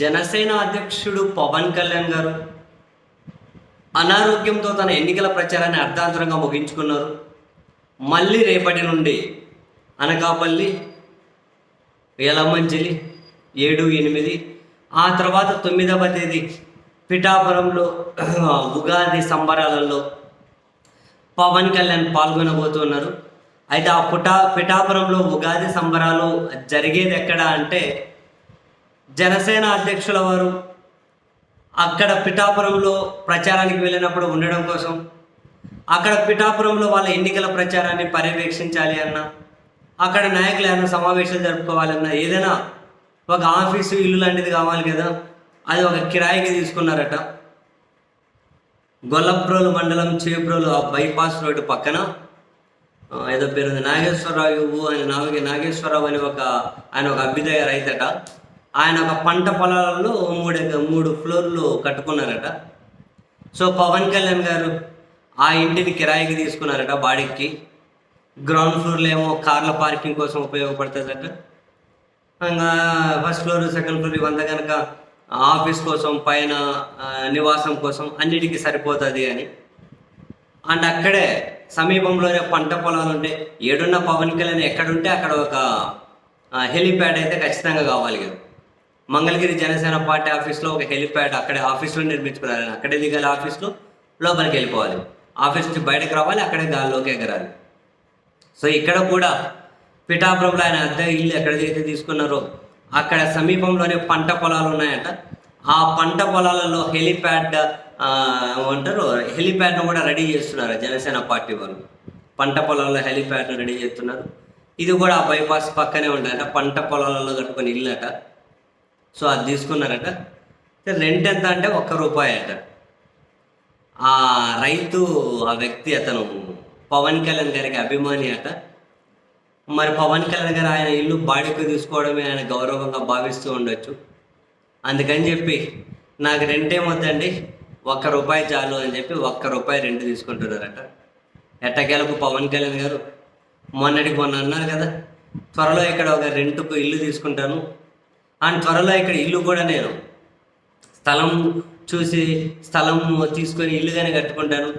జనసేన అధ్యక్షుడు పవన్ కళ్యాణ్ గారు అనారోగ్యంతో తన ఎన్నికల ప్రచారాన్ని అర్ధాంతరంగా ముగించుకున్నారు. మళ్ళీ రేపటి నుండి అనకాపల్లి యలమంచిలి ఏడు ఎనిమిది ఆ తర్వాత తొమ్మిదవ తేదీ పిఠాపురంలో ఉగాది సంబరాలలో పవన్ కళ్యాణ్ పాల్గొనబోతున్నారు. అయితే ఆ పుటా పిఠాపురంలో ఉగాది సంబరాలు జరిగేది ఎక్కడ అంటే జనసేన అధ్యక్షుల వారు అక్కడ పిఠాపురంలో ప్రచారానికి వెళ్ళినప్పుడు ఉండడం కోసం అక్కడ పిఠాపురంలో వాళ్ళ ఎన్నికల ప్రచారాన్ని పర్యవేక్షించాలి అన్న అక్కడ నాయకులు ఏమైనా సమావేశాలు జరుపుకోవాలన్నా ఏదైనా ఒక ఆఫీసు ఇల్లు లాంటిది కావాలి కదా అది ఒక కిరాయికి తీసుకున్నారట. గొల్లప్రోలు మండలం చేప్రోలు ఆ బైపాస్ రోడ్డు పక్కన ఏదో పేరు నాగేశ్వరరావు ఆయన నాగే నాగేశ్వరరావు అని ఒక ఆయన ఒక అభ్యుదయ రైతట. ఆయన ఒక పంట పొలాలలో మూడు మూడు ఫ్లోర్లు కట్టుకున్నారట. సో పవన్ కళ్యాణ్ గారు ఆ ఇంటిని కిరాయికి తీసుకున్నారట బాడీకి. గ్రౌండ్ ఫ్లోర్లో ఏమో కార్ల పార్కింగ్ కోసం ఉపయోగపడుతుందట ఇంకా ఫస్ట్ ఫ్లోర్ సెకండ్ ఫ్లోర్ ఇవంతా కనుక ఆఫీస్ కోసం పైన నివాసం కోసం అన్నిటికీ సరిపోతుంది అని. అండ్ అక్కడే సమీపంలోనే పంట పొలాలు ఉంటే ఏడున్న పవన్ కళ్యాణ్ ఎక్కడుంటే అక్కడ ఒక హెలిప్యాడ్ అయితే ఖచ్చితంగా కావాలి కదా. మంగళగిరి జనసేన పార్టీ ఆఫీస్లో ఒక హెలిప్యాడ్ అక్కడే ఆఫీస్లో నిర్మించుకున్నారు. అక్కడే దిగాలి ఆఫీస్లో లోపలికి వెళ్ళిపోవాలి. ఆఫీస్ నుంచి బయటకు రావాలి అక్కడే గాల్లోకి ఎగరాలి. సో ఇక్కడ కూడా పిఠాపురంలో ఆయన అద్దె ఇల్లు ఎక్కడైతే తీసుకున్నారో అక్కడ సమీపంలోనే పంట పొలాలు ఉన్నాయట. ఆ పంట పొలాలలో హెలిప్యాడ్ అంటారు ఏమంటారు? హెలిప్యాడ్ను కూడా రెడీ చేస్తున్నారు జనసేన పార్టీ వాళ్ళు. పంట పొలాల్లో హెలిప్యాడ్ను రెడీ చేస్తున్నారు. ఇది కూడా ఆ బైపాస్ పక్కనే ఉంటాయట పంట పొలాలలో కట్టుకుని ఇల్లు అట. సో అది తీసుకున్నారట. రెంట్ ఎంత అంటే ఒక్క రూపాయి అట. ఆ రైతు ఆ వ్యక్తి అతను పవన్ కళ్యాణ్ గారికి అభిమాని అట. మరి పవన్ కళ్యాణ్ గారు ఆయన ఇల్లు బాడీకి తీసుకోవడమే ఆయన గౌరవంగా భావిస్తూ ఉండొచ్చు. అందుకని చెప్పి నాకు రెంట్ ఏమొద్దండి? ఒక్క రూపాయి చాలు అని చెప్పి ఒక్క రూపాయి రెంట్ తీసుకుంటున్నారట. ఎట్టకేలకు పవన్ కళ్యాణ్ గారు? మొన్నటికి మొన్న అన్నారు కదా త్వరలో ఇక్కడ ఒక రెంట్కు ఇల్లు తీసుకుంటాను. అండ్ త్వరలో ఇక్కడ ఇల్లు కూడా నేను స్థలం చూసి స్థలం తీసుకొని ఇల్లుగానే కట్టుకుంటాను.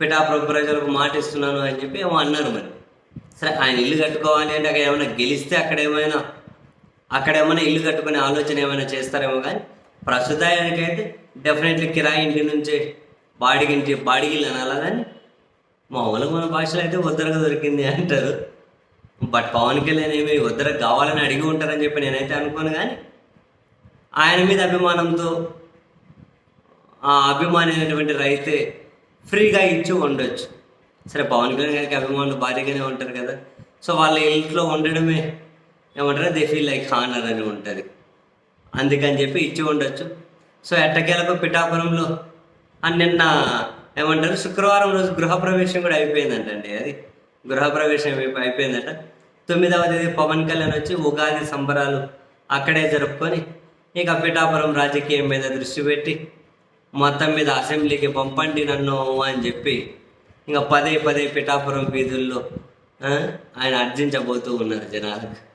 పిఠాపురం ప్రజలకు మాట ఇస్తున్నాను అని చెప్పి ఏమో అన్నారు మరి. సరే ఆయన ఇల్లు కట్టుకోవాలి అంటే అక్కడ ఏమైనా గెలిస్తే అక్కడ ఏమైనా అక్కడ ఏమైనా ఇల్లు కట్టుకునే ఆలోచన ఏమైనా చేస్తారేమో కానీ ప్రస్తుతానికైతే డెఫినెట్లీ కిరాయి ఇంటి నుంచి బాడిగింటి బాడిగిల్లు అనాలా కానీ మామూలుగా మన భాషలో అయితే ఉద్దరగా దొరికింది అంటారు. బట్ పవన్ కళ్యాణ్ ఏమి ఉద్దరకు కావాలని అడిగి ఉంటారని చెప్పి నేనైతే అనుకోను కానీ ఆయన మీద అభిమానంతో ఆ అభిమాని అయినటువంటి రైతే ఫ్రీగా ఇచ్చి ఉండొచ్చు. సరే పవన్ కళ్యాణ్ గారికి అభిమానులు భారీగానే ఉంటారు కదా. సో వాళ్ళ ఇంట్లో ఉండడమే ఏమంటారు? దే ఫీల్ లైక్ హానర్ అని ఉంటుంది. అందుకని చెప్పి ఇచ్చి ఉండొచ్చు. సో ఎట్టకేలకు పిఠాపురంలో ఆ నిన్న ఏమంటారు? శుక్రవారం రోజు గృహప్రవేశం కూడా అయిపోయిందంటండి అది. గృహప్రవేశం అయిపోయిందట. తొమ్మిదవ తేదీ పవన్ కళ్యాణ్ వచ్చి ఉగాది సంబరాలు అక్కడే జరుపుకొని ఇక పిఠాపురం రాజకీయం మీద దృష్టి పెట్టి మొత్తం మీద అసెంబ్లీకి పంపండి నన్ను అని చెప్పి ఇంకా పదే పదే పిఠాపురం వీధుల్లో ఆయన అర్జించబోతూ ఉన్నారు జనాలకు.